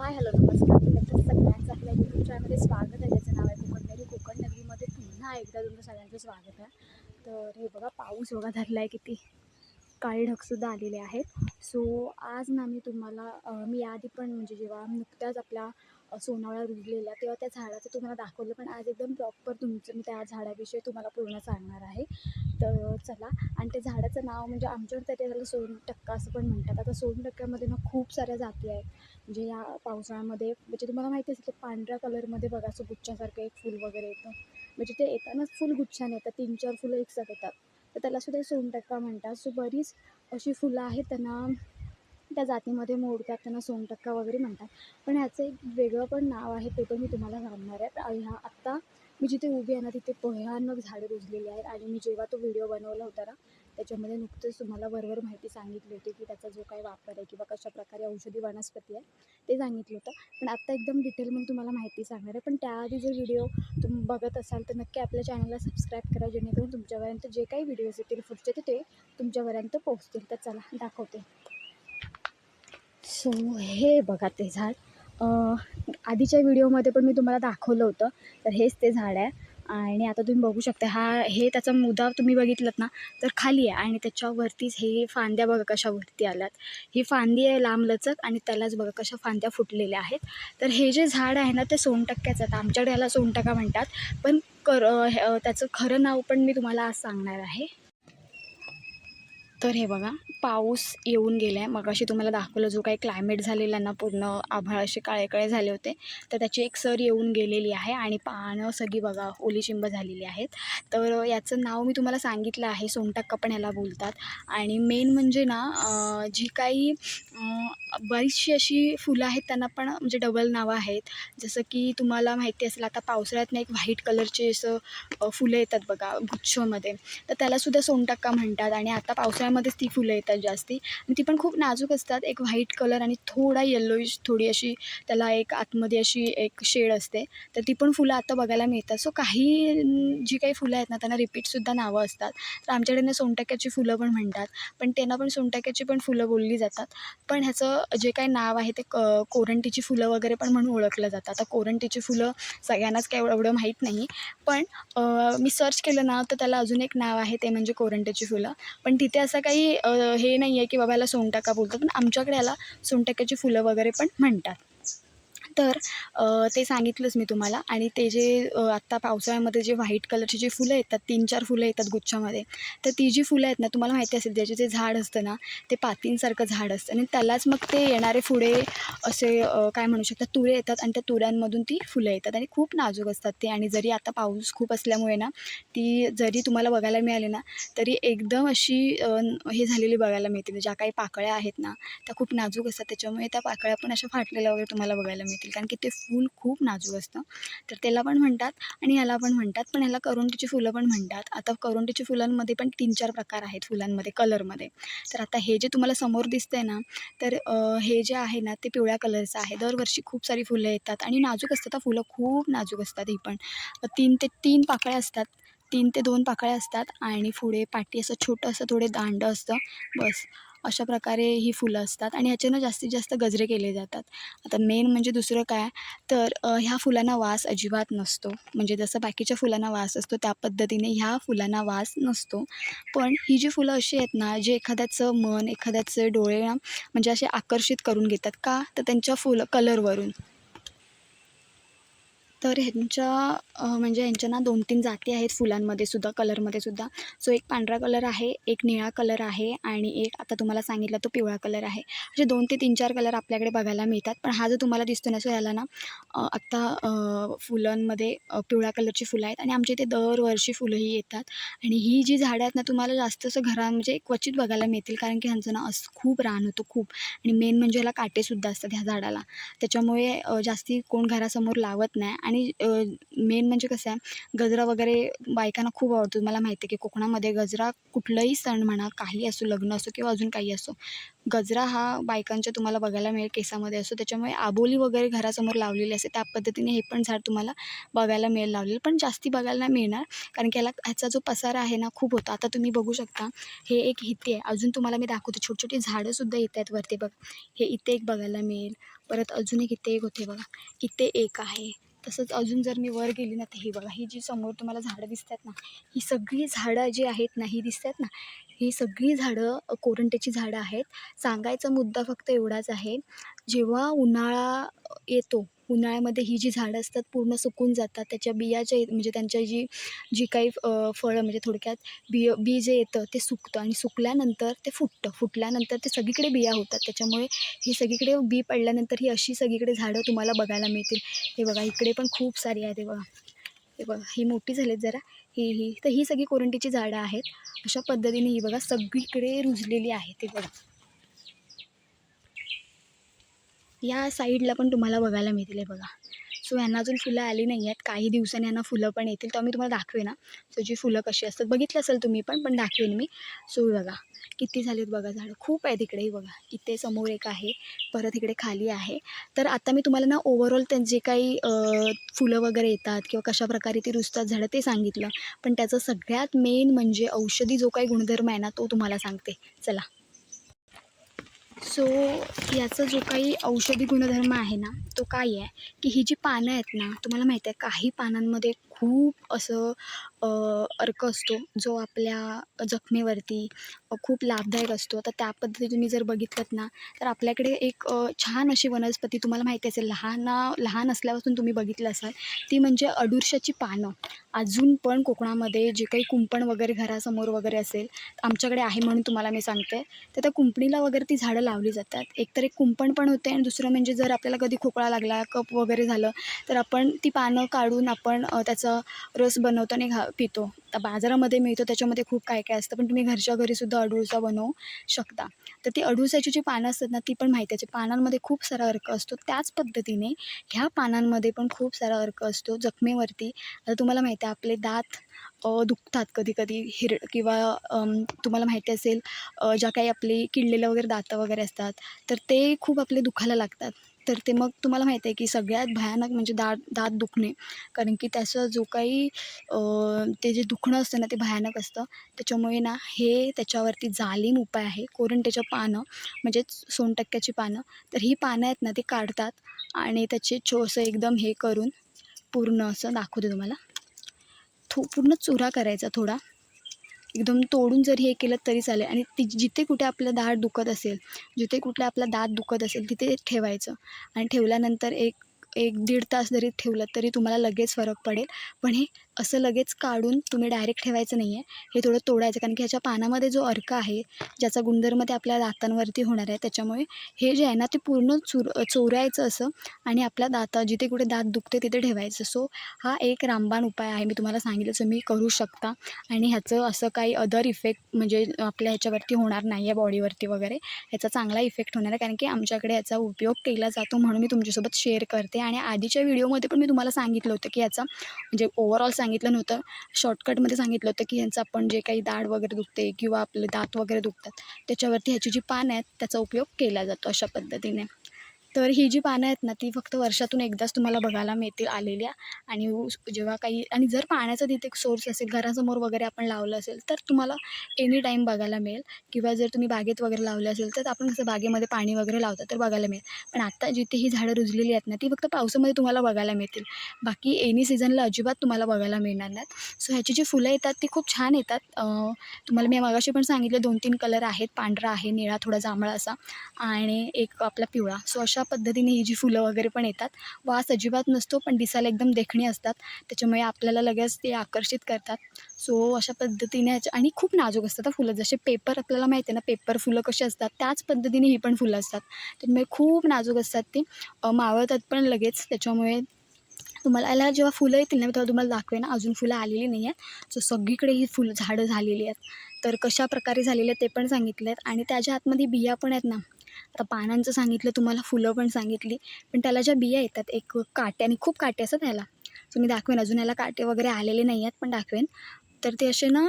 Hi hello नमस्कार. तुमच्या सगळ्यांचं आपल्या यूट्यूब चॅनलमध्ये स्वागत आहे. ज्याचं नाव आहे कोकणनगरी कोकण नगरीमध्ये पुन्हा एकदा तुमचं सगळ्यांचं स्वागत आहे. तर हे बघा पाऊस बघा धरला आहे किती काळे ढगसुद्धा आलेले आहेत. सो आज ना मी तुम्हाला मी आधी पण म्हणजे जेव्हा नुकत्याच आपल्या अं, सोनावळ्या रुजलेल्या तेव्हा त्या झाडाचं तुम्हाला दाखवलं पण आज एकदम प्रॉपर तुमचं मी त्या झाडाविषयी तुम्हाला पूर्ण सांगणार आहे. तर चला आणि त्या झाडाचं नाव म्हणजे आमच्याकडे त्या त्याला सोनटक्का असं पण म्हणतात. आता सोनटक्क्यामध्ये ना खूप साऱ्या जाती आहेत. म्हणजे या पावसाळ्यामध्ये म्हणजे तुम्हाला माहिती असेल ते पांढऱ्या कलरमध्ये बघा असं गुच्छासारखं एक फूल वगैरे येतं. म्हणजे ते येतानाच फुल गुच्छाने येतात तीन चार फुलं एकसाथ येतात. तर त्याला सुद्धा सोनटक्का म्हणतात. सो बरीच अशी फुलं आहेत त्यांना त्या जातीमध्ये मोडतात त्यांना सोनटक्का वगैरे म्हणतात. पण ह्याचं एक वेगळं पण नाव आहे ते पण मी तुम्हाला सांगणार आहे. आणि ह्या आत्ता मी जिथे उभी आहे ना तिथे भयानक झाडं रुजलेली आहेत. आणि मी जेव्हा तो व्हिडिओ बनवला होता ना त्याच्यामध्ये नुकतंच तुम्हाला वरवर माहिती सांगितली होती की त्याचा जो काही वापर आहे किंवा कशाप्रकारे औषधी वनस्पती आहे ते सांगितलं होतं. पण आत्ता एकदम डिटेलमध्ये तुम्हाला माहिती सांगणार आहे. पण त्याआधी जर व्हिडिओ तुम्ही बघत असाल तर नक्की आपल्या चॅनलला सबस्क्राईब करा जेणेकरून तुमच्यापर्यंत जे काही व्हिडिओज येतील पुढचे ते ते तुमच्यापर्यंत पोहोचतील. तर चला दाखवते. सो हे बघा ते झाड. आधीच्या व्हिडिओमध्ये पण मी तुम्हाला दाखवलं होतं. तर हेच ते झाड आहे. आणि आता तुम्ही बघू शकता हा हे त्याचा मुदा तुम्ही बघितलात ना तर खाली आहे आणि त्याच्यावरतीच हे फांद्या बघा कशा वरती आल्यात. ही फांदी आहे लांबलचक आणि त्यालाच बघा कशा फांद्या फुटलेल्या आहेत. तर हे जे झाड आहे ना ते सोनटक्क्याचं आता आमच्याकडे याला सोनटका म्हणतात. पण कर त्याचं खरं नाव पण मी तुम्हाला आज सांगणार आहे. तर हे बघा पाऊस येऊन गेला आहे मग अशी तुम्हाला दाखवलं जो काही क्लायमेट झालेला ना पूर्ण आभाळ असे काळे काळे झाले होते. तर त्याची एक सर येऊन गेलेली आहे आणि पानं सगळी बघा ओली चिंब झालेली आहेत. तर याचं नाव मी तुम्हाला सांगितलं आहे सोनटक्का पण याला बोलतात. आणि मेन म्हणजे ना जी काही बरीचशी अशी फुलं आहेत त्यांना पण म्हणजे डबल नावं आहेत. जसं की तुम्हाला माहिती असेल आता पावसाळ्यात ना एक व्हाईट कलरचे असं फुलं येतात बघा गुच्छमध्ये. तर त्यालासुद्धा सोनटक्का म्हणतात. आणि आता उन्हाळ्यामध्येच ती फुलं येतात जास्ती. आणि ती पण खूप नाजूक असतात. एक व्हाईट कलर आणि थोडा येल्लोइश थोडी अशी त्याला एक आतमध्ये अशी एक शेड असते. तर ती पण फुलं आता बघायला मिळतात. सो काही जी काही फुलं आहेत ना त्यांना रिपीटसुद्धा नावं असतात. तर आमच्याकडे ना फुलं पण म्हणतात. पण त्यांना पण सोनटक्याची पण फुलं बोलली जातात. पण ह्याचं जे काही नाव आहे ते क कोरंटीची फुलं वगैरे पण म्हणून ओळखलं जातं. आता कोरंटीची फुलं सगळ्यांनाच काय एवढं माहीत नाही. पण मी सर्च केलं ना तर त्याला अजून एक नाव आहे ते म्हणजे कोरंटीची फुलं. पण तिथे असं काही हे नाही आहे की बाबा याला सोनटाका बोलतात पण आमच्याकडे याला सोनटक्क्याची फुलं वगैरे पण म्हणतात. तर ते सांगितलंच मी तुम्हाला. आणि ते जे आत्ता पावसाळ्यामध्ये जे व्हाईट कलरची जी फुलं येतात तीन चार फुलं येतात गुच्छामध्ये तर ती जी फुलं आहेत ना तुम्हाला माहिती असेल त्याचे जे झाड असतं ना ते पातींसारखं झाड असतं. आणि त्यालाच मग ते येणारे फुडे असे काय म्हणू शकतात तुरे येतात आणि त्या तुऱ्यांमधून ती फुलं येतात. आणि खूप नाजूक असतात ते. आणि जरी आता पाऊस खूप असल्यामुळे ना ती जरी तुम्हाला बघायला मिळाली ना तरी एकदम अशी हे झालेली बघायला मिळते. म्हणजे ज्या काही पाकळ्या आहेत ना त्या खूप नाजूक असतात. त्याच्यामुळे त्या पाकळ्या पण अशा फाटलेल्या वगैरे तुम्हाला बघायला येतील. कारण की ते फूल खूप नाजूक असतं. तर त्याला पण म्हणतात आणि ह्याला पण म्हणतात. पण ह्याला करोंटीची फुलं पण म्हणतात. आता करोंटीची फुलांमध्ये पण तीन चार प्रकार आहेत फुलांमध्ये कलरमध्ये तर आता हे जे तुम्हाला समोर दिसतंय ना तर हे जे आहे ना ते पिवळ्या कलरचं आहे. दरवर्षी खूप सारी फुलं येतात आणि नाजूक असतात. फुलं खूप नाजूक असतात ही पण. तीन ते तीन पाकळ्या असतात. तीन ते दोन पाकळ्या असतात आणि पुढे पाठी असं छोटं असं थोडे दांडं असतं. बस. अशा प्रकारे ही फुलं असतात आणि ह्याच्यानं जास्तीत जास्त गजरे केले जातात. आता मेन म्हणजे दुसरं काय? तर ह्या फुलांना वास अजिबात नसतो. म्हणजे जसं बाकीच्या फुलांना वास असतो त्या पद्धतीने ह्या फुलांना वास नसतो. पण ही जी फुलं अशी आहेत ना जे एखाद्याचं मन एखाद्याचे डोळे म्हणजे असे आकर्षित करून घेतात का? तर त्यांच्या फुलं कलरवरून तर ह्यांच्या म्हणजे ह्यांच्या ना दोन तीन जाती आहेत फुलांमध्ये सुद्धा कलरमध्ये सुद्धा. सो एक पांढरा कलर आहे एक निळा कलर आहे आणि एक आता तुम्हाला सांगितलं तो पिवळा कलर आहे. असे दोन ते तीन चार कलर आपल्याकडे बघायला मिळतात. पण हा जो तुम्हाला दिसतो ना सो याला ना आत्ता फुलांमध्ये पिवळ्या कलरची फुलं आहेत आणि आमच्या इथे दरवर्षी फुलंही येतात. आणि ही जी झाडं आहेत ना तुम्हाला जास्त असं घरा म्हणजे क्वचित बघायला मिळतील कारण की ह्यांचं ना असं खूप रान होतं खूप. आणि मेन म्हणजे ह्याला काटेसुद्धा असतात ह्या झाडाला. त्याच्यामुळे जास्ती कोण घरासमोर लावत नाही आणि मेन म्हणजे कसं आहे गजरा वगैरे बायकांना खूप आवडतो. तुम्हाला माहिती आहे की कोकणामध्ये गजरा कुठलंही सण म्हणा काही असो लग्न असो किंवा अजून काही असो गजरा हा बायकांच्या तुम्हाला बघायला मिळेल केसामध्ये असो. त्याच्यामुळे आबोली वगैरे घरासमोर लावलेली असते. त्या पद्धतीने हे पण झाड तुम्हाला बघायला मिळेल लावलेलं. पण जास्ती बघायला नाही मिळणार कारण की याला ह्याचा जो पसारा आहे ना खूप होता. आता तुम्ही बघू शकता हे एक इथे आहे. अजून तुम्हाला मी दाखवते छोटी छोटी झाडंसुद्धा येत आहेत वरती बघ. हे इथे एक बघायला मिळेल. परत अजून एक इथे एक होते बघा. इथे एक आहे. तसंच अजून जर मी वर गेली ना तर ही बघा ही जी समोर तुम्हाला झाडं दिसतात ना ही सगळी झाडं जी आहेत ना ही दिसतात ना ही सगळी झाडं कोरंट्याची झाडं आहेत. सांगायचा मुद्दा फक्त एवढाच आहे जेव्हा उन्हाळा येतो उन्हाळ्यामध्ये ही जी झाडं असतात पूर्ण सुकून जातात. त्याच्या बियाच्या म्हणजे त्यांच्या जी जी काही फळं म्हणजे थोडक्यात बिय बी जे येतं ते सुकतं आणि सुकल्यानंतर ते फुटतं. फुटल्यानंतर ते सगळीकडे बिया होतात. त्याच्यामुळे ही सगळीकडे बी पडल्यानंतर ही अशी सगळीकडे झाडं तुम्हाला बघायला मिळतील. हे बघा इकडे पण खूप सारी आहेत. हे बघा. हे बघा ही मोठी झालीत जरा. ही ही. तर ही सगळी कोरंटीची झाडं आहेत. अशा पद्धतीने ही बघा सगळीकडे रुजलेली आहेत. ते बघा. या साईडला पण तुम्हाला बघायला मिळतील आहे बघा. सो यांना अजून फुलं आली नाही आहेत. काही दिवसांनी यांना फुलं पण येतील. तर मी तुम्हाला दाखवेन ना सो जी फुलं कशी असतात. बघितलं असेल तुम्ही पण पण दाखवेन मी. सो बघा. किती झालीत बघा झाडं. खूप आहे तिकडेही बघा. इथे समोर एक आहे. परत इकडे खाली आहे. तर आता मी तुम्हाला ना ओव्हरऑल त्यां जे काही फुलं वगैरे येतात किंवा कशा प्रकारे ती रुजतात झाडं ते सांगितलं. पण त्याचं सगळ्यात मेन म्हणजे औषधी जो काही गुणधर्म आहे ना तो तुम्हाला सांगते. चला. सो याचा जो काही औषधी गुणधर्म आहे ना तो काय आहे? की ही जी पानं आहेत ना तुम्हाला माहीत आहे काही पानांमध्ये खूप असं अर्क असतो जो आपल्या जखमेवरती खूप लाभदायक असतो. तर त्या पद्धतीने तुम्ही जर बघितलं ना तर आपल्याकडे एक छान अशी वनस्पती तुम्हाला माहिती असेल. लहान लहान असल्यापासून तुम्ही बघितलं असाल ती म्हणजे अडुरशाची पानं. अजून पण कोकणामध्ये जे काही कुंपण वगैरे घरासमोर वगैरे असेल आमच्याकडे आहे म्हणून तुम्हाला मी सांगते. तर त्या कुंपणीला वगैरे ती झाडं लावली जातात. एकतर एक कुंपण पण होते आणि दुसरं म्हणजे जर आपल्याला कधी खोकळा लागला कप वगैरे झालं तर आपण ती पानं काढून आपण त्याचा रस बनवतो आणि घा पितो. आता बाजारामध्ये मिळतो त्याच्यामध्ये खूप काय काय असतं पण तुम्ही घरच्या घरीसुद्धा अडुळसा बनवू शकता. तर ती अडुळसाची जी पानं असतात ना ती पण माहिती आहे. पानांमध्ये खूप सारा अर्क असतो. त्याच पद्धतीने ह्या पानांमध्ये पण खूप सारा अर्क असतो जखमेवरती. आता तुम्हाला माहिती आहे आपले दात दुखतात कधी कधी हिर किंवा तुम्हाला माहिती असेल ज्या काही आपली किडलेलं वगैरे दातं वगैरे असतात तर ते खूप आपले दुखायला लागतात. तर ते मग तुम्हाला माहिती आहे की सगळ्यात भयानक म्हणजे दात दात दुखणे. कारण की त्याचं जो काही ते जे दुखणं असतं ना ते भयानक असतं. त्याच्यामुळे ना हे त्याच्यावरती जालीम उपाय आहे. कोरंट्याच्या पानं म्हणजेच सोनटक्क्याची पानं तर ही पानं आहेत ना ती काढतात आणि त्याचे छोसं एकदम हे करून पूर्ण असं दाखवते तुम्हाला. थो पूर्ण चुरा करायचा थोडा. एकदम तोडून जरी हे केलं तरी चालेल. आणि ती जिथे कुठे आपलं दाढ दुखत असेल जिथे कुठले आपला दात दुखत असेल तिथे ठेवायचं. आणि ठेवल्यानंतर एक एक दीड तास जरी ठेवलं तरी तुम्हाला लगेच फरक पडेल. पण हे असं लगेच काढून तुम्ही डायरेक्ट ठेवायचं नाही आहे हे थोडं तोडायचं कारण की ह्याच्या पानामध्ये जो अर्क आहे ज्याचा गुणधर्म ते आपल्या दातांवरती होणार आहे त्याच्यामुळे हे जे आहे ना ते पूर्ण चुर चोरायचं असं आणि आपल्या दाता जिथे कुठे दात दुखते तिथे ठेवायचं. सो हा एक रामबाण उपाय आहे मी तुम्हाला सांगितलं तर मी करू शकता. आणि ह्याचं असं काही अदर इफेक्ट म्हणजे आपल्या ह्याच्यावरती होणार नाही आहे बॉडीवरती वगैरे. ह्याचा चांगला इफेक्ट होणार आहे कारण की आमच्याकडे याचा उपयोग केला जातो म्हणून मी तुमच्यासोबत शेअर करते. आणि आधीच्या व्हिडिओमध्ये पण मी तुम्हाला सांगितलं होतं की याचा म्हणजे ओव्हरऑल सांगितलं सांगितलं नव्हतं. शॉर्टकटमध्ये सांगितलं होतं की ह्यांचं आपण जे काही दाढ वगैरे दुखते किंवा आपले दात वगैरे दुखतात त्याच्यावरती ह्याची जी पानं आहेत त्याचा उपयोग केला जातो अशा पद्धतीने. तर ही जी पानं आहेत ना ती फक्त वर्षातून एकदाच तुम्हाला बघायला मिळतील आलेल्या. आणि जेव्हा काही आणि जर पाण्याचा तिथे एक सोर्स असेल घरासमोर वगैरे आपण लावलं असेल तर तुम्हाला एनी टाईम बघायला मिळेल. किंवा जर तुम्ही बागेत वगैरे लावलं असेल तर आपण कसं बागेमध्ये पाणी वगैरे लावतात तर बघायला मिळेल. पण आत्ता जिथे ही झाडं रुजलेली आहेत ना ती फक्त पावसामध्ये तुम्हाला बघायला मिळतील. बाकी एनी सीझनला अजिबात तुम्हाला बघायला मिळणार नाहीत. सो ह्याची जी फुलं येतात ती खूप छान येतात. तुम्हाला मी मागाशी पण सांगितलं दोन तीन कलर आहेत. पांढरा आहे निळा थोडा जांभळा असा. आणि एक आपला पिवळा. सो अशा पद्धतीने ही जी फुलं वगैरे पण येतात वास अजिबात नसतो पण दिसायला एकदम देखणी असतात. त्याच्यामुळे आपल्याला लगेच ते आकर्षित करतात. सो अशा पद्धतीने ह्याच्या आणि खूप नाजूक असतात फुलं. जसे पेपर आपल्याला माहिती आहे ना पेपर फुलं कशी असतात त्याच पद्धतीने ही पण फुलं असतात. त्यामुळे खूप नाजूक असतात ती. मावळतात पण लगेच. त्याच्यामुळे तुम्हाला याला जेव्हा फुलं येतील ना तेव्हा तुम्हाला दाखवेन. अजून फुलं आलेली नाही आहेत. सो सगळीकडे ही फुलं झाडं झालेली आहेत. तर कशा प्रकारे झालेले आहेत ते पण सांगितले आहेत आणि त्याच्या आतमध्ये बिया पण आहेत ना आता पानांचं सांगितलं तुम्हाला फुलं पण सांगितली पण त्याला ज्या बिया येतात एक काटे आणि खूप काटे असतात त्याला सो मी दाखवेन अजून याला काटे वगैरे आलेले नाही आहेत पण दाखवेन. तर ते असे ना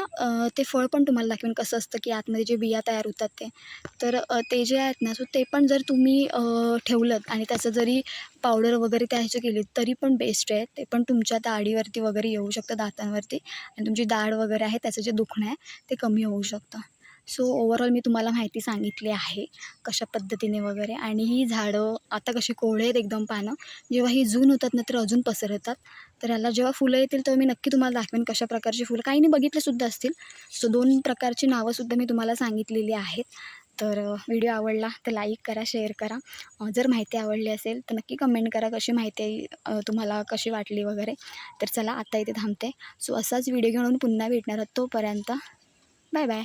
ते फळ पण तुम्हाला दाखवेन कसं असतं की आतमध्ये जे बिया तयार होतात ते. तर ते जे आहेत ना सो ते पण जर तुम्ही ठेवलं आणि त्याचं जरी पावडर वगैरे त्या ह्याचं केली तरी पण बेस्ट आहे. ते पण तुमच्या दाढीवरती वगैरे येऊ शकतं दातांवरती. आणि तुमची दाढ वगैरे आहे त्याचं जे दुखणं आहे ते कमी होऊ शकतं. सो ओवरऑल मी तुम्हाला माहिती सांगितली आहे कशा पद्धतीने वगैरे. आणि ही झाडं आता कशी कोवळे आहेत एकदम पानं जेव्हा ही जून होतात ना तर अजून पसरतात. तर याला जेव्हा फुलं येतील तेव्हा मी नक्की तुम्हाला दाखवेन कशा प्रकारची फुलं. काही नाही बघितलेसुद्धा असतील. सो दोन प्रकारची नावंसुद्धा मी तुम्हाला सांगितलेली आहेत. तर व्हिडिओ आवडला तर लाईक करा शेअर करा. जर माहिती आवडली असेल तर नक्की कमेंट करा कशी माहिती तुम्हाला कशी वाटली वगैरे. तर चला आता इथे थांबते. सो असाच व्हिडिओ घेऊन पुन्हा भेटणार आहोत तोपर्यंत. Bye bye.